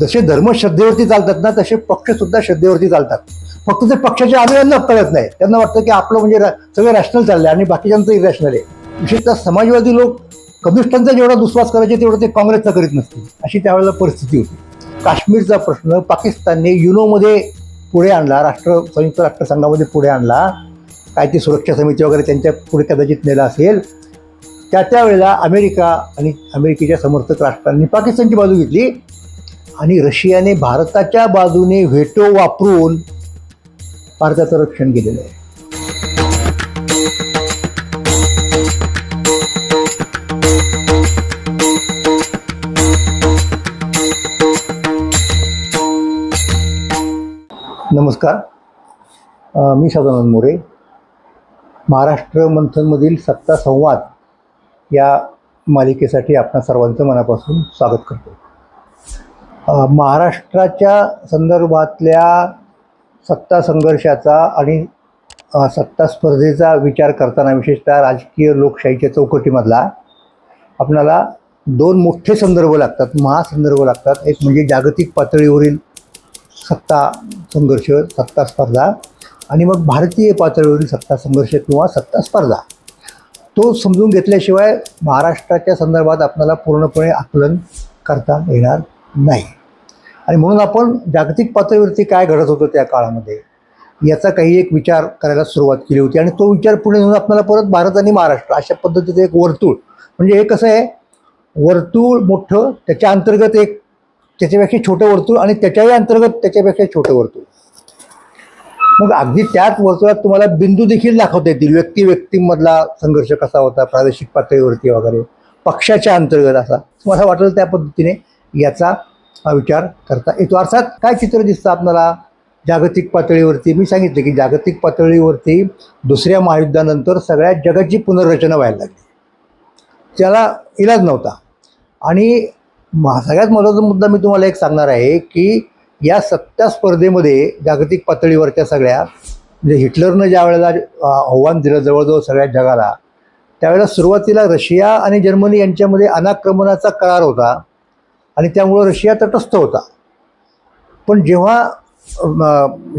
जसे धर्म श्रद्धेवरती चालतात ना तसे पक्ष सुद्धा श्रद्धेवरती चालतात. फक्त ते पक्षाच्या आग्रहांना कळत नाही. त्यांना वाटतं की आपलं म्हणजे सगळं रॅशनल चाललंय आणि बाकीच्यांचं इरॅशनल आहे. विशेषतः समाजवादी लोक कम्युनिस्टांचा जेवढा दुस्वास करायचे तेवढं ते काँग्रेसचा करीत नसतील. अशी त्यावेळेला परिस्थिती होती. काश्मीरचा प्रश्न पाकिस्तानने युनोमध्ये पुढे आणला राष्ट्र संयुक्त राष्ट्रसंघामध्ये पुढे आणला. काय ती सुरक्षा समिती वगैरे त्यांच्या पुढे कदाचित नेला असेल. त्या त्यावेळेला अमेरिका आणि अमेरिकेच्या समर्थक राष्ट्रांनी पाकिस्तानची बाजू घेतली. आणि रशियाने भारताच्या बाजूने व्हेटो वापरून भारताचं रक्षण केलेलं आहे. नमस्कार. मी सदानंद मोरे. महाराष्ट्र मंथनमधील सत्ता संवाद या मालिकेसाठी आपणा सर्वांचं मनापासून स्वागत करतो. महाराष्ट्राच्या संदर्भातल्या सत्ता संघर्षाचा आणि सत्ता स्पर्धेचा विचार करताना विशेषतः राजकीय लोकशाहीच्या चौकटीमधला आपणाला दोन मोठे संदर्भ लागतात महासंदर्भ लागतात. एक म्हणजे जागतिक पातळीवरील सत्ता संघर्ष सत्ता स्पर्धा आणि मग भारतीय पातळीवरील सत्ता संघर्ष किंवा सत्ता स्पर्धा. तो समजून घेतल्याशिवाय महाराष्ट्राच्या संदर्भात आपल्याला पूर्णपणे आकलन करता येणार नाही. आणि म्हणून आपण जागतिक पातळीवरती काय घडत होतं त्या काळामध्ये याचा काही एक विचार करायला सुरुवात केली होती. आणि तो विचार पुढे नेऊन आपल्याला परत भारत आणि महाराष्ट्र अशा पद्धतीचं एक वर्तुळ म्हणजे हे कसं आहे? वर्तुळ मोठं त्याच्या अंतर्गत एक त्याच्यापेक्षा छोटं वर्तुळ आणि त्याच्याही अंतर्गत त्याच्यापेक्षा छोटं वर्तुळ. मग अगदी त्याच वर्तुळात तुम्हाला बिंदू देखील दाखवता येतील. व्यक्ती व्यक्तींमधला संघर्ष कसा होता प्रादेशिक पातळीवरती वगैरे पक्षाच्या अंतर्गत असा. तुम्हाला वाटेल त्या पद्धतीने याचा हा विचार करता येतो. अर्थात काय चित्र दिसतं आपल्याला? जागतिक पातळीवरती मी सांगितलं की जागतिक पातळीवरती दुसऱ्या महायुद्धानंतर सगळ्या जगाची पुनर्रचना व्हायला लागली. त्याला इलाज नव्हता. आणि सगळ्यात महत्त्वाचा मुद्दा मी तुम्हाला एक सांगणार आहे की या सत्ता स्पर्धेमध्ये जागतिक पातळीवरच्या सगळ्या म्हणजे हिटलरनं ज्या वेळेला आव्हान दिलं जवळजवळ सगळ्या जगाला त्यावेळेला सुरुवातीला रशिया आणि जर्मनी यांच्यामध्ये अनाक्रमणाचा करार होता. आणि त्यामुळं रशिया तटस्थ होता. पण जेव्हा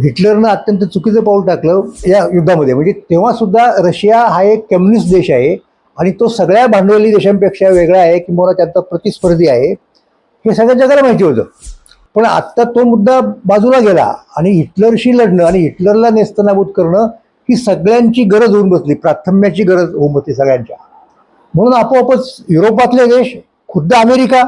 हिटलरनं अत्यंत चुकीचं पाऊल टाकलं या युद्धामध्ये म्हणजे तेव्हासुद्धा रशिया हा एक कम्युनिस्ट देश आहे आणि तो सगळ्या भांडवली देशांपेक्षा वेगळा आहे किंवा त्यांचा प्रतिस्पर्धी आहे हे सगळ्या जगाला माहिती होतं. पण आत्ता तो मुद्दा बाजूला गेला आणि हिटलरशी लढणं आणि हिटलरला नेस्तनाबूत करणं ही सगळ्यांची गरज होऊन बसली प्राथम्याची गरज होऊन बसली सगळ्यांच्या. म्हणून आपोआपच युरोपातले देश खुद्द अमेरिका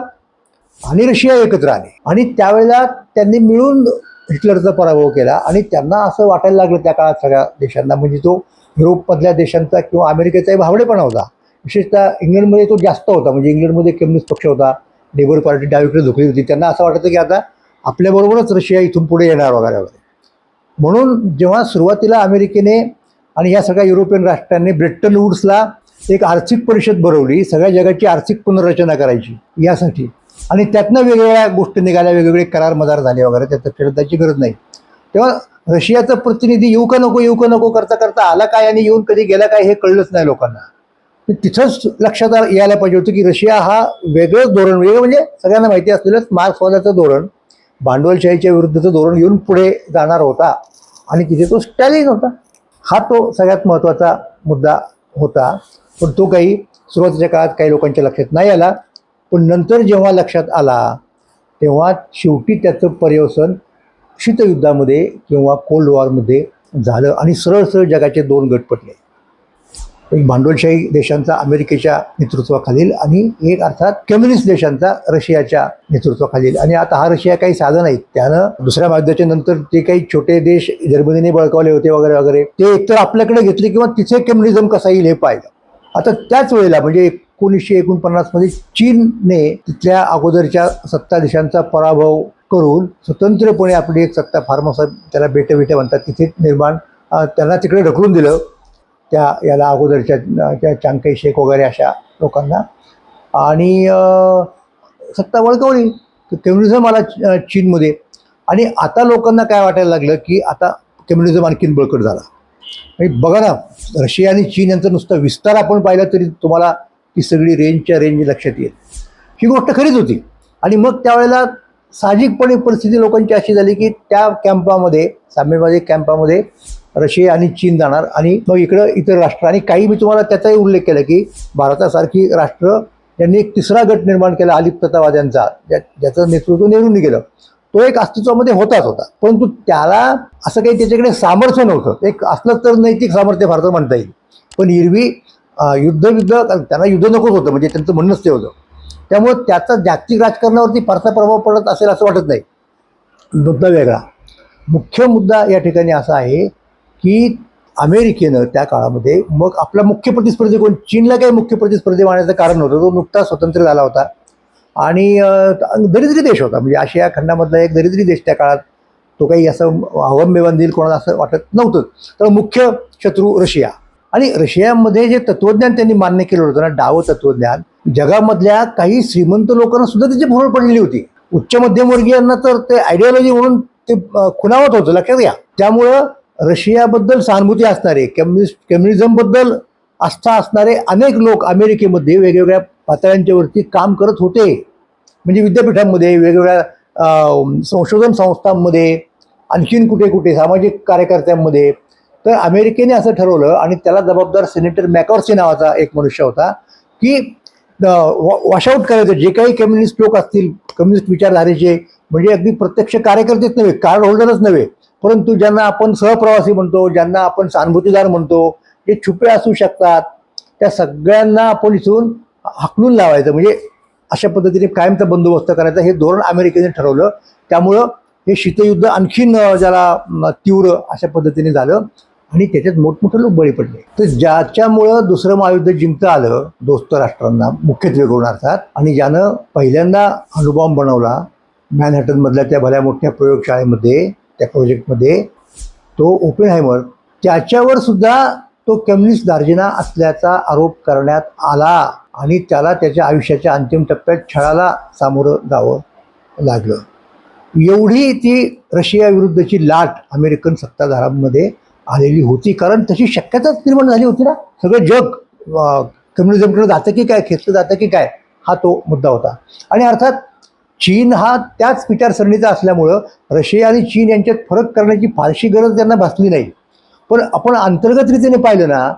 आणि रशिया एकत्र आले. आणि त्यावेळेला त्यांनी मिळून हिटलरचा पराभव केला. आणि त्यांना असं वाटायला लागलं त्या काळात सगळ्या देशांना. म्हणजे तो युरोपमधल्या देशांचा किंवा अमेरिकेचाही भावडेपणा होता. विशेषतः इंग्लंडमध्ये तो जास्त होता. म्हणजे इंग्लंडमध्ये कम्युनिस्ट पक्ष होता. लेबर पार्टी डावीकडे झुकली होती. त्यांना असं वाटायचं की आता आपल्याबरोबरच रशिया इथून पुढे येणार वगैरे वगैरे. म्हणून जेव्हा सुरुवातीला अमेरिकेने आणि या सगळ्या युरोपियन राष्ट्रांनी ब्रिटन वुड्सला एक आर्थिक परिषद भरवली सगळ्या जगाची आर्थिक पुनर्रचना करायची यासाठी. आणि त्यातनं वेगवेगळ्या गोष्टी निघाल्या वेगवेगळे करार मदार झाले वगैरे त्यात फिरताची गरज नाही. तेव्हा रशियाचा प्रतिनिधी येऊ का नको येऊ का नको करता करता आला काय आणि येऊन कधी गेला काय हे कळलंच नाही लोकांना. तिथंच लक्षात यायला पाहिजे होतं की रशिया हा वेगळंच धोरण वेगळं म्हणजे सगळ्यांना माहिती असलेलंच मार्क्सवादाचं धोरण भांडवलशाहीच्या विरुद्धचं धोरण घेऊन पुढे जाणार होता. आणि तिथे तो स्टॅलिन होता. हा तो सगळ्यात महत्त्वाचा मुद्दा होता. पण तो काही सुरुवातीच्या काळात काही लोकांच्या लक्षात नाही आला. पण नंतर जेव्हा लक्षात आला तेव्हा शेवटी त्याचं पर्यवसन शीतयुद्धामध्ये किंवा कोल्ड वॉरमध्ये झालं आणि सरळ सरळ जगाचे दोन गट पडले. एक भांडवलशाही देशांचा अमेरिकेच्या नेतृत्वाखालील आणि एक अर्थात कम्युनिस्ट देशांचा रशियाच्या नेतृत्वाखालील. आणि आता हा रशिया काही साधं नाही त्यानं दुसऱ्या महायुद्धाच्या नंतर जे काही छोटे देश जर्मनीने बळकावले होते वगैरे वगैरे ते एकतर आपल्याकडे घेतले किंवा तिथे कम्युनिझम कसा येईल हे पाहिलं. आता त्याच वेळेला म्हणजे एकोणीसशे एकोणपन्नासमध्ये चीनने तिथल्या अगोदरच्या सत्ता देशांचा पराभव करून स्वतंत्रपणे आपली एक सत्ता फार्मसा त्याला बेटे बेटे म्हणतात तिथे निर्माण त्यांना तिकडे ढकलून दिलं. त्या याला अगोदरच्या त्या चांगकाई शेख वगैरे अशा लोकांना. आणि सत्ता वळकवली कम्युनिझम आला चीनमध्ये. आणि आता लोकांना काय वाटायला लागलं की आता कम्युनिझम आणखीन बळकट झाला. म्हणजे बघा ना रशिया आणि चीन यांचा नुसता विस्तार आपण पाहिला तरी तुम्हाला ती सगळी रेंजच्या रेंज लक्षात येईल. ही गोष्ट खरीच होती. आणि मग त्यावेळेला साहजिकपणे परिस्थिती लोकांची अशी झाली की त्या कॅम्पामध्ये साम्यवादी कॅम्पामध्ये रशिया आणि चीन जाणार आणि मग इकडं इतर राष्ट्र आणि काही मी तुम्हाला त्याचाही उल्लेख केला की भारतासारखी राष्ट्र यांनी एक तिसरा गट निर्माण केला अलिप्ततावाद्यांचा ज्या ज्याचं नेतृत्व नेहरूंनी केलं तो एक अस्तित्वामध्ये होताच होता. परंतु त्याला असं काही त्याच्याकडे सामर्थ्य नव्हतं. एक असलं तर नैतिक सामर्थ्य फारसं म्हणता येईल. पण एरवी युद्ध युद्ध त्यांना युद्ध नकोच होतं म्हणजे त्यांचं म्हणणंच ते होतं. त्यामुळं त्याचा जागतिक राजकारणावरती फारसा प्रभाव पडत असेल असं वाटत नाही. मुद्दा वेगळा. मुख्य मुद्दा या ठिकाणी असा आहे की अमेरिकेनं त्या काळामध्ये मग आपला मुख्य प्रतिस्पर्धी कोण? चीनला काही मुख्य प्रतिस्पर्धी मानण्याचं कारण नव्हतं तो नुकताच स्वतंत्र झाला होता. आणि दरिद्री देश होता. म्हणजे आशिया खंडामधला एक दरिद्री देश त्या काळात तो काही असं अवलंबेवन देईल कोणाला असं वाटत नव्हतं. तर मुख्य शत्रू रशिया. आणि रशियामध्ये जे तत्वज्ञान त्यांनी मान्य केलं होतं ना डावं तत्वज्ञान जगामधल्या काही श्रीमंत लोकांना सुद्धा त्याची भोवळ पडलेली होती. उच्च मध्यमवर्गीयांना तर ते आयडिओलॉजी म्हणून ते अं, खुणावत होतं लक्षात घ्या. त्यामुळं रशियाबद्दल सहानुभूती असणारे कम्युनिस्ट कम्युनिझमबद्दल आस्था असणारे अनेक लोक अमेरिकेमध्ये वेगवेगळ्या पातळ्यांच्यावरती काम करत होते. म्हणजे विद्यापीठांमध्ये वेगवेगळ्या संशोधन संस्थांमध्ये आणखीन कुठे कुठे सामाजिक कार्यकर्त्यांमध्ये तर अमेरिकेने असं ठरवलं आणि त्याला जबाबदार सेनेटर मॅकॉर्सी नावाचा एक मनुष्य होता की वॉशआउट करायचं. जे काही कम्युनिस्ट लोक असतील कम्युनिस्ट विचारधारेचे म्हणजे अगदी प्रत्यक्ष कार्यकर्तेच नव्हे कार्ड होल्डरच नव्हे परंतु ज्यांना आपण सहप्रवासी म्हणतो ज्यांना आपण सहानुभूतीदार म्हणतो जे छुपे असू शकतात त्या सगळ्यांना आपण इथून हाकलून लावायचं. म्हणजे अशा पद्धतीने कायमचा बंदोबस्त करायचा. हे धोरण अमेरिकेने ठरवलं. त्यामुळं हे शीतयुद्ध आणखीन ज्याला तीव्र अशा पद्धतीने झालं. आणि त्याच्यात मोठमोठे लोक बळी पडले. तर ज्याच्यामुळं दुसरं महायुद्ध जिंकता आलं दोस्त राष्ट्रांना मुख्यत्वे करून अर्थात आणि ज्यानं पहिल्यांदा अणुबॉम्ब बनवला मॅनहॅटनमधल्या त्या भल्या मोठ्या प्रयोगशाळेमध्ये त्या प्रोजेक्टमध्ये तो ओपेन हायमर त्याच्यावर सुद्धा तो कम्युनिस्ट दार्जिना असल्याचा आरोप करण्यात आला आणि त्याला त्याच्या आयुष्याच्या अंतिम टप्प्यात छळाला सामोरं जावं लागलं. एवढी ती रशिया विरुद्धची लाट अमेरिकन सत्ताधारांमध्ये आलेली होती. कारण तशी शक्यताच निर्माण झाली होती ना. सगळं जग कम्युनिझमकडे जातं की काय खेचलं जातं की काय हा तो मुद्दा होता. आणि अर्थात चीन हा त्याच विचारसरणीचा असल्यामुळं रशिया आणि चीन यांच्यात फरक करण्याची फारशी गरज त्यांना भासली नाही. पण आपण अंतर्गत रीतीने पाहिलं ना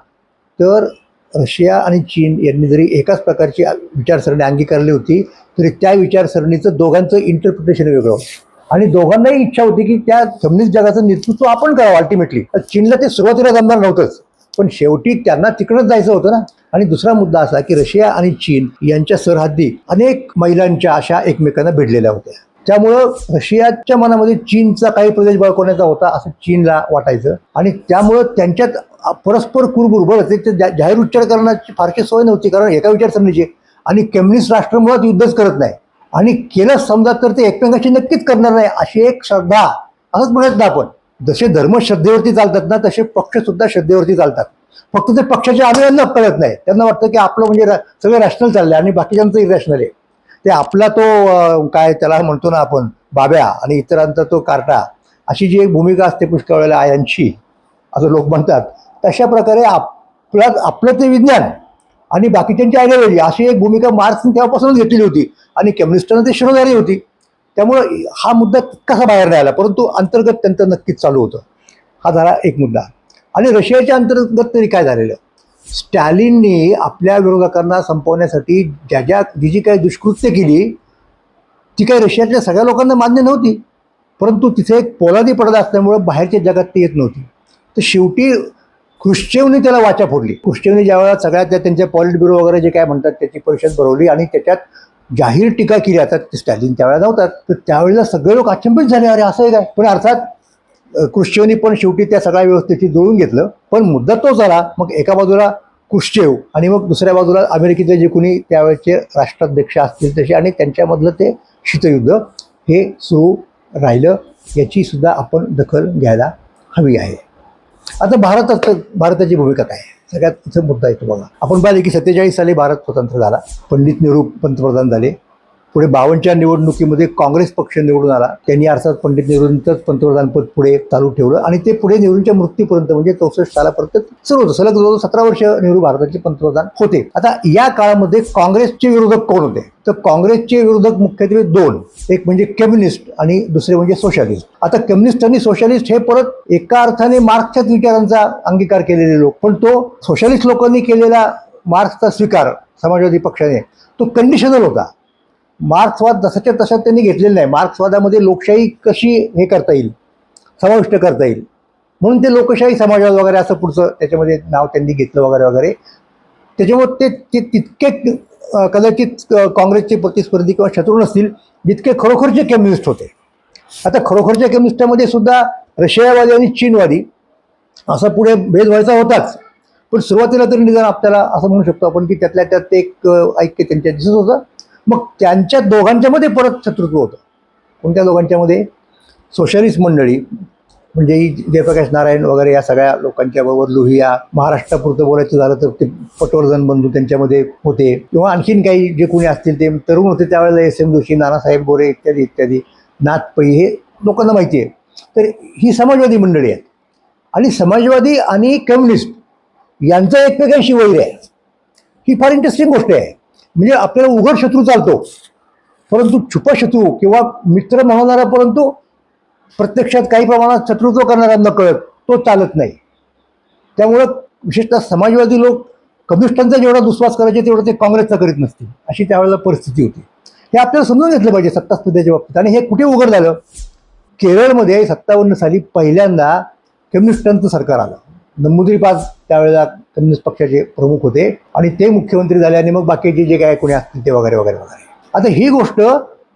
तर रशिया आणि चीन यांनी जरी एकाच प्रकारची विचारसरणी अंगीकारली होती तरी त्या विचारसरणीचं दोघांचं इंटरप्रिटेशन वेगळं होतं. आणि दोघांनाही इच्छा होती की त्या कम्युनिस्ट जगाचं नेतृत्व आपण करावं अल्टिमेटली चीनला ते सुरुवातीला जमणार नव्हतंच. पण शेवटी त्यांना तिकडंच जायचं होतं ना. आणि दुसरा मुद्दा असा की रशिया आणि चीन यांच्या सरहद्दी अनेक महिलांच्या अशा एकमेकांना भिडलेल्या होत्या. त्यामुळं रशियाच्या मनामध्ये चीनचा काही प्रदेश बळकवण्याचा होता असं चीनला वाटायचं. आणि त्यामुळं त्यांच्यात परस्पर कुरबुर बरं ते- जाहीर उच्चार करण्याची फारशी सोय नव्हती कारण एका विचारसरणीची. आणि कम्युनिस्ट राष्ट्र मुळात युद्धच करत नाही. आणि केलं समजा तर ते एकमेकांशी नक्कीच करणार नाही अशी एक श्रद्धा. असंच म्हणत ना आपण. जसे धर्म श्रद्धेवरती चालतात ना तसे पक्ष सुद्धा श्रद्धेवरती चालतात. फक्त ते पक्षाच्या अनुयांना कळत नाही. त्यांना वाटतं की आपलं म्हणजे सगळं रॅशनल चाललंय आणि बाकीच्यांचं इरॅशनल आहे. ते आपला तो काय त्याला म्हणतो ना आपण बाब्या आणि इतरांचा तो कार्टा अशी जी एक भूमिका असते पुष्कळ वेळेला आयांची असं लोक म्हणतात. तशा प्रकारे आपला आपलं ते विज्ञान आणि बाकीच्यांची आयडिओलॉजी अशी एक भूमिका मार्क्सने तेव्हापासूनच घेतलेली होती. आणि कम्युनिस्टांना ते शिरोधारी होती. त्यामुळं हा मुद्दा कसा बाहेर नाही आला परंतु अंतर्गत त्यांचं नक्कीच चालू होतं. हा झाला एक मुद्दा. आणि रशियाच्या अंतर्गत तरी काय झालेलं? स्टॅलिननी आपल्या विरोधकांना संपवण्यासाठी ज्या ज्या जी जी काही दुष्कृत्य केली ती काही रशियातल्या सगळ्या लोकांना मान्य नव्हती. परंतु तिथे एक पोलादी पडदा असल्यामुळं बाहेरच्या जगात ती येत नव्हती. तर शेवटी खुश्चेवनी त्याला वाचा फोडली. खुश्चेवनी ज्यावेळेला सगळ्यात त्या त्यांच्या पॉलिट ब्युरो वगैरे जे काय म्हणतात त्याची परिषद भरवली आणि त्याच्यात जाहीर टीका केली. जातात ते स्टॅलिन त्यावेळेला नव्हतात. तर त्यावेळेला सगळे लोक अचंबित झाले. अरे असं काय? पण अर्थात क्रुश्चेवनी पण शेवटी त्या सगळ्या व्यवस्थेची जुळून घेतलं. पण मुद्दा तो झाला मग एका बाजूला कुश्चेव आणि मग दुसऱ्या बाजूला अमेरिकेचे जे कोणी त्यावेळेचे राष्ट्राध्यक्ष असतील तसे आणि त्यांच्यामधलं ते शीतयुद्ध हे सुरू राहिलं. याची सुद्धा आपण दखल घ्यायला हवी आहे. आता भारतात भारताची भूमिका काय सगळ्यात मुद्दा येतो बघा आपण पाहिले की सत्तेचाळीस साली भारत स्वतंत्र झाला. पंडित नेहरू पंतप्रधान झाले. पुढे बावनच्या निवडणुकीमध्ये काँग्रेस पक्ष निवडून आला. त्यांनी अर्थात पंडित नेहरूंचंच पंतप्रधानपद पुढे चालू ठेवलं आणि ते पुढे नेहरूंच्या मृत्यूपर्यंत म्हणजे चौसष्ट सालापर्यंत सुरू होतं. सलग जवळजवळ सतरा वर्ष नेहरू भारताचे पंतप्रधान होते. आता या काळामध्ये काँग्रेसचे विरोधक कोण होते? तर काँग्रेसचे विरोधक मुख्यत्वे दोन. एक म्हणजे कम्युनिस्ट आणि दुसरे म्हणजे सोशलिस्ट. आता कम्युनिस्ट आणि सोशलिस्ट हे परत एका अर्थाने मार्क्सच्याच विचारांचा अंगीकार केलेले लोक. पण तो सोशलिस्ट लोकांनी केलेला मार्क्सचा स्वीकार समाजवादी पक्षाने. तो कंडिशनल होता. मार्क्सवाद जसाच्या तसा त्यांनी घेतलेला नाही. मार्क्सवादामध्ये लोकशाही कशी हे करता येईल? समाविष्ट करता येईल? म्हणून ते लोकशाही समाजवाद वगैरे असं पुढचं त्याच्यामध्ये नाव त्यांनी घेतलं वगैरे वगैरे. त्याच्यामुळे ते ते तितके कदाचित काँग्रेसचे प्रतिस्पर्धी किंवा शत्रू नसतील जितके खरोखरचे कम्युनिस्ट होते. आता खरोखरच्या कम्युनिस्टामध्ये सुद्धा रशियावादी आणि चीनवादी असा पुढे भेद व्हायचा होताच. पण सुरुवातीला तरी निदान आपल्याला असं म्हणू शकतो आपण की त्यातल्या त्यात एक ऐक्य त्यांच्यात दिसत होतं. मग त्यांच्या दोघांच्यामध्ये परत शत्रुत्व होतं. कोणत्या दोघांच्यामध्ये? सोशलिस्ट मंडळी म्हणजे ही जयप्रकाश नारायण वगैरे या सगळ्या लोकांच्या बरोबर लोहिया महाराष्ट्रापुरतं बोलायचं झालं तर ते पटवर्धन बंधू त्यांच्यामध्ये होते. किंवा आणखीन काही जे कोणी असतील ते तरुण होते त्यावेळेला एस एम जोशी नानासाहेब गोरे इत्यादी इत्यादी. नाथ पै हे लोकांना माहिती आहे. तर ही समाजवादी मंडळी आहेत. आणि समाजवादी आणि कम्युनिस्ट यांचं एकमेकांशी वैर आहे. ही फार इंटरेस्टिंग गोष्ट आहे. म्हणजे आपल्याला उघड शत्रू चालतो. परंतु छुपा शत्रू किंवा मित्र म्हणणारा परंतु प्रत्यक्षात काही प्रमाणात शत्रुत्व करणाऱ्यांना कळत तो चालत नाही. त्यामुळं विशेषतः समाजवादी लोक कम्युनिस्टांचा जेवढा दुस्वास करायचे तेवढा ते काँग्रेसचा करीत नसतील अशी त्यावेळेला परिस्थिती होती. हे आपल्याला समजून घेतलं पाहिजे सत्तास्पर्धेच्या बाबतीत. आणि हे कुठे उघड झालं? केरळमध्ये सत्तावन्न साली पहिल्यांदा कम्युनिस्टांचं सरकार आलं. नंबुद्रीपाद त्यावेळेला कम्युनिस्ट पक्षाचे प्रमुख होते आणि ते मुख्यमंत्री झाले आणि मग बाकीचे जे काय कोणी असतील ते वगैरे वगैरे वगैरे. आता ही गोष्ट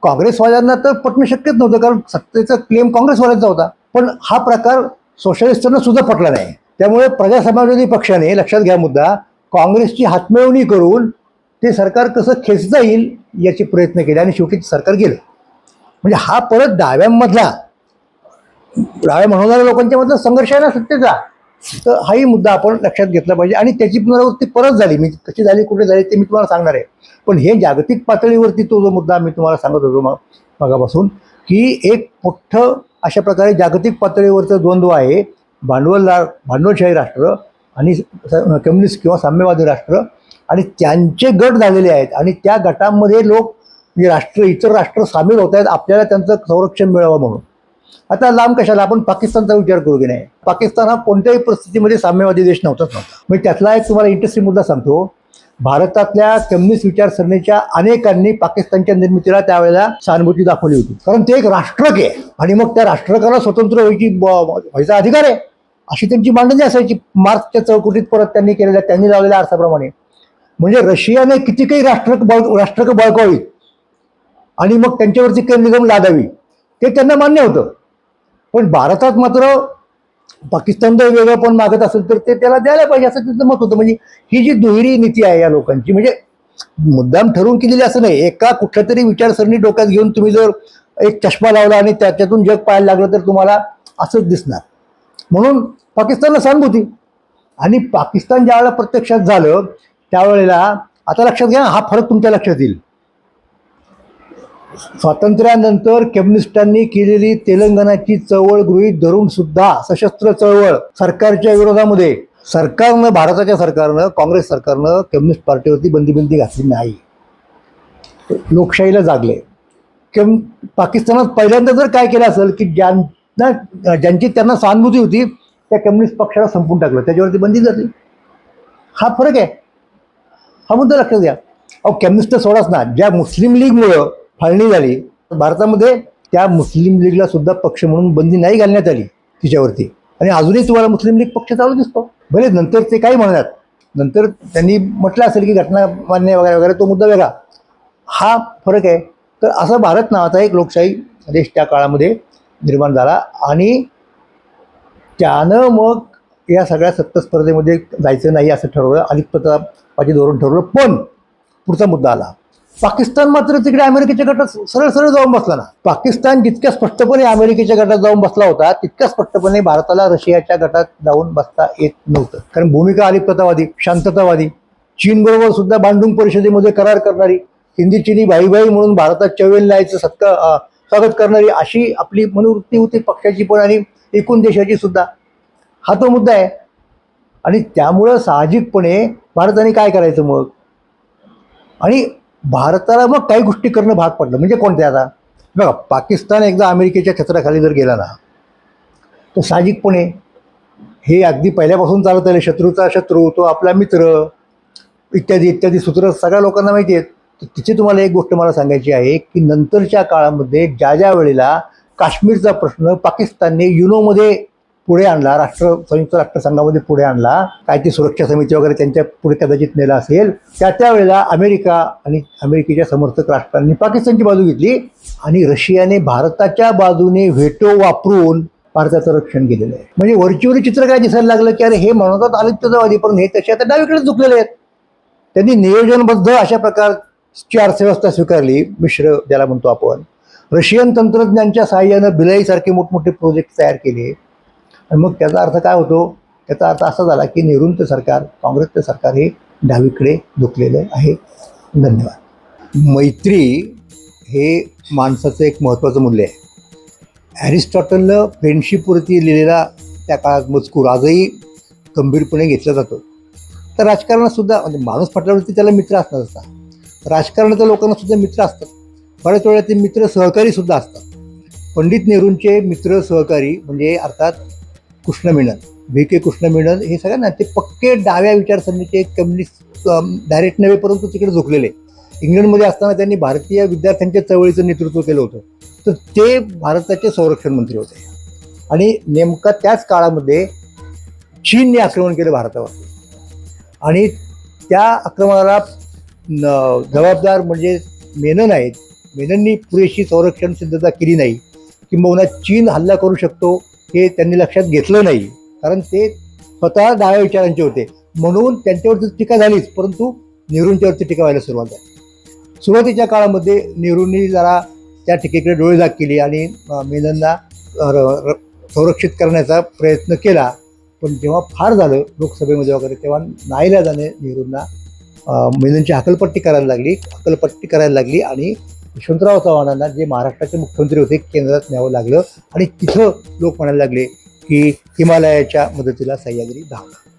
काँग्रेसवाल्यांना तर पटणं शक्यच नव्हतं कारण सत्तेचा क्लेम काँग्रेसवाल्यांचा होता. पण हा प्रकार सोशलिस्टांना सुद्धा पटला नाही. त्यामुळे प्रजा समाजवादी पक्षाने लक्षात घ्या मुद्दा काँग्रेसची हातमिळवणी करून ते सरकार कसं खेचता येईल याचे प्रयत्न केले आणि शेवटी सरकार गेलं. म्हणजे हा परत डाव्यांमधला डाव्या म्हणणाऱ्या लोकांच्या मधला संघर्ष आहे ना सत्तेचा. तर हाही मुद्दा आपण लक्षात घेतला पाहिजे. आणि त्याची पुनरावृत्ती परत झाली. मी कशी झाली कुठे झाली ते मी तुम्हाला सांगणार आहे. पण हे जागतिक पातळीवरती तो जो मुद्दा मी तुम्हाला सांगत होतो मग मगापासून की एक मोठं अशा प्रकारे जागतिक पातळीवरचं द्वंद्व आहे. भांडवलदार भांडवलशाही राष्ट्र आणि कम्युनिस्ट किंवा साम्यवादी राष्ट्र आणि त्यांचे गट झालेले आहेत. आणि त्या गटांमध्ये लोक म्हणजे राष्ट्र इतर राष्ट्र सामील होत आहेत. आपल्याला त्यांचं संरक्षण मिळावं म्हणून. आता लांब कशाला? आपण पाकिस्तानचा विचार करू की नाही? पाकिस्तान हा कोणत्याही परिस्थितीमध्ये साम्यवादी देश नव्हताच नव्हता. म्हणजे त्यातला एक तुम्हाला इंटरेस्टिंग मुद्दा सांगतो. भारतातल्या कम्युनिस्ट विचारसरणीच्या अनेकांनी पाकिस्तानच्या निर्मितीला त्यावेळेला सहानुभूती दाखवली होती. कारण ते एक राष्ट्रक आहे. आणि मग त्या राष्ट्रकाला स्वतंत्र व्हायची ब- व्हायचा अधिकार आहे. अशी त्यांची मांडणी असायची. मार्क्सच्या चौकटीत परत त्यांनी केलेल्या त्यांनी लावलेल्या अर्थाप्रमाणे म्हणजे रशियाने किती काही राष्ट्रक बळ राष्ट्रक बळकावी आणि मग त्यांच्यावरची निगम लादावी. ते त्यांना मान्य होतं. पण भारतात मात्र पाकिस्तान जर वेगळं पण मागत असेल तर ते त्याला द्यायला पाहिजे असं त्यांचं मत होतं. म्हणजे ही जी दुहेरी नीती आहे या लोकांची म्हणजे मुद्दाम ठरवून केलेली असं नाही. एका कुठल्या तरी विचारसरणी डोक्यात घेऊन तुम्ही जर एक चष्मा लावला आणि त्याच्यातून जग पाहायला लागलं तर तुम्हाला असंच दिसणार. म्हणून पाकिस्तानला सहानुभूती. आणि पाकिस्तान ज्यावेळेला प्रत्यक्षात झालं त्यावेळेला आता लक्षात घ्या हा फरक तुमच्या लक्षात येईल. स्वातंत्र्यानंतर कम्युनिस्टांनी केलेली तेलंगणाची चळवळ गृहीत धरून सुद्धा सशस्त्र चळवळ सरकारच्या विरोधामध्ये सरकारनं भारताच्या सरकारनं काँग्रेस सरकारनं कम्युनिस्ट पार्टीवरती बंदीबंदी घातली नाही. लोकशाहीला जागले. कम पाकिस्तानात पहिल्यांदा जर काय केलं असेल की ज्यांना ज्यांची त्यांना सहानुभूती होती त्या कम्युनिस्ट पक्षाला संपून टाकलं. त्याच्यावरती बंदी जाते हा फरक आहे. हा मुद्दा लक्षात घ्या. अहो कम्युनिस्ट सोडाच ना. ज्या मुस्लिम लीगमुळं फाळणी झाली. भारतामध्ये त्या मुस्लिम लीगला सुद्धा पक्ष म्हणून बंदी नाही घालण्यात आली तिच्यावरती. आणि अजूनही तुम्हाला मुस्लिम लीग पक्ष चालू दिसतो. भले नंतर ते काही म्हणतात नंतर त्यांनी म्हटलं असेल की घटना मान्य वगैरे वगैरे तो मुद्दा वेगळा. हा फरक आहे. तर असा भारत नावाचा एक लोकशाही देश त्या काळामध्ये निर्माण झाला आणि त्यानं मग या सगळ्या सत्तास्पर्धेमध्ये जायचं नाही असं ठरवलं अलिप्ततापाची धोरण ठरवलं पण पुढचा मुद्दा आला. पाकिस्तान मात्र तिकडे अमेरिकेच्या गटात सरळ सरळ जाऊन बसला ना. पाकिस्तान जितक्या स्पष्टपणे अमेरिकेच्या गटात जाऊन बसला होता तितक्या स्पष्टपणे भारताला रशियाच्या गटात जाऊन बसता येत नव्हतं. कारण भूमिका अलिप्ततावादी शांततावादी चीनबरोबर सुद्धा बांडुंग परिषदेमध्ये करार करणारी हिंदी चिनी भाई भाई म्हणून भारतात चवेल न्यायचं सत्कार स्वागत करणारी अशी आपली मनोवृत्ती होती पक्षाची पण आणि एकूण देशाची सुद्धा. हा तो मुद्दा आहे. आणि त्यामुळं साहजिकपणे भारताने काय करायचं मग? आणि भारताला मग काही गोष्टी करणं भाग पडलं. म्हणजे कोणत्या आता? बघा पाकिस्तान एकदा अमेरिकेच्या छत्राखाली जर गेला ना तर साहजिकपणे हे अगदी पहिल्यापासून चालत आले शत्रूचा शत्रू तो आपला मित्र इत्यादी इत्यादी सूत्र सगळ्या लोकांना माहिती आहेत. तर तिथे तुम्हाला एक गोष्ट मला सांगायची आहे की नंतरच्या काळामध्ये ज्या ज्या वेळेला काश्मीरचा प्रश्न पाकिस्तानने युनोमध्ये पुढे आणला राष्ट्र संयुक्त राष्ट्रसंघामध्ये पुढे आणला काय ती सुरक्षा समिती वगैरे त्यांच्या पुढे कदाचित नेला असेल त्या त्यावेळेला अमेरिका आणि अमेरिकेच्या समर्थक राष्ट्रांनी पाकिस्तानची बाजू घेतली आणि रशियाने भारताच्या बाजूने व्हेटो वापरून भारताचं रक्षण केलेलं आहे. म्हणजे वरचीवरी चित्र काय दिसायला लागलं की अरे हे म्हणतात आदित्यवादी पण हे तसे आता डावीकडे झुकलेले आहेत. त्यांनी नियोजनबद्ध अशा प्रकारची अर्थव्यवस्था स्वीकारली मिश्र ज्याला म्हणतो आपण. रशियन तंत्रज्ञांच्या सहाय्यानं भिलाईसारखे मोठमोठे प्रोजेक्ट तयार केले. आणि मग त्याचा अर्थ काय होतो? त्याचा अर्थ असा झाला की नेहरूंचं सरकार काँग्रेसचं सरकार हे डावीकडे झुकलेलं आहे. धन्यवाद. मैत्री हे माणसाचं एक महत्त्वाचं मूल्य आहे. ॲरिस्टॉटलनं फ्रेंडशिपवरती लिहिलेला त्या काळात मजकूर आजही गंभीरपणे घेतला जातो. तर राजकारणातसुद्धा म्हणजे माणूस फाटल्यावरती त्याला मित्र असणार असतात. राजकारणाच्या लोकांनासुद्धा मित्र असतात. बऱ्याच वेळा ते मित्र सहकारीसुद्धा असतात. पंडित नेहरूंचे मित्र सहकारी म्हणजे अर्थात कृष्ण मेनन व्ही के कृष्ण मेनन हे सगळ्यांना ते पक्के डाव्या विचारसरणीचे कम्युनिस्ट डायरेक्ट नव्हे परंतु तिकडे झोकलेले. इंग्लंडमध्ये असताना त्यांनी भारतीय विद्यार्थ्यांच्या चळवळीचं नेतृत्व केलं होतं. तर ते भारताचे संरक्षण मंत्री होते. आणि नेमका त्याच काळामध्ये चीनने आक्रमण केलं भारतावर. आणि त्या आक्रमणाला न- जबाबदार म्हणजे मेनन आहेत. मेनननी पुरेशी संरक्षण सिद्धता केली नाही. किंबहुना चीन हल्ला करू शकतो हे त्यांनी लक्षात घेतलं नाही. कारण ते स्वतः डाव्या विचारांचे होते. म्हणून त्यांच्यावरती टीका झालीच. परंतु नेहरूंच्यावरती टीका व्हायला सुरुवात झाली. सुरुवातीच्या काळामध्ये नेहरूंनी जरा त्या टीकेकडे डोळेझाक केली आणि अ, मेननला र- र- संरक्षित करण्याचा प्रयत्न केला. पण जेव्हा फार झालं लोकसभेमध्ये वगैरे तेव्हा नाईलाजाने नेहरूंना. अ, मेननची हकलपट्टी करायला लागली. हकलपट्टी करायला लागली आणि यशवंतराव चव्हाणांना जे महाराष्ट्राचे मुख्यमंत्री होते केंद्रात न्यावं लागलं आणि तिथं लोक म्हणायला लागले की हिमालयाच्या मदतीला सह्याद्री धावला